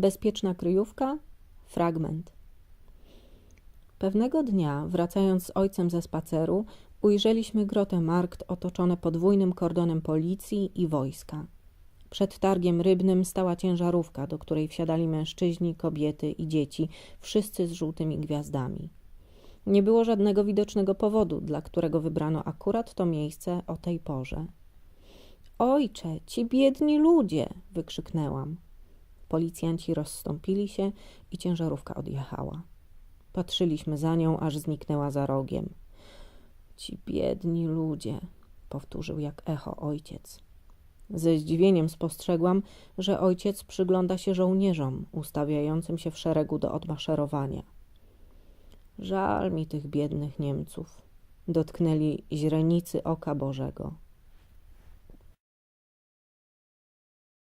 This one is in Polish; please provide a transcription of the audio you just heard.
Bezpieczna kryjówka? Fragment. Pewnego dnia, wracając z ojcem ze spaceru, ujrzeliśmy grotę Markt otoczone podwójnym kordonem policji i wojska. Przed targiem rybnym stała ciężarówka, do której wsiadali mężczyźni, kobiety i dzieci, wszyscy z żółtymi gwiazdami. Nie było żadnego widocznego powodu, dla którego wybrano akurat to miejsce o tej porze. Ojcze, ci biedni ludzie! wykrzyknęłam. Policjanci rozstąpili się i ciężarówka odjechała. Patrzyliśmy za nią, aż zniknęła za rogiem. Ci biedni ludzie, powtórzył jak echo ojciec. Ze zdziwieniem spostrzegłam, że ojciec przygląda się żołnierzom ustawiającym się w szeregu do odmaszerowania. Żal mi tych biednych Niemców. Dotknęli źrenicy oka Bożego.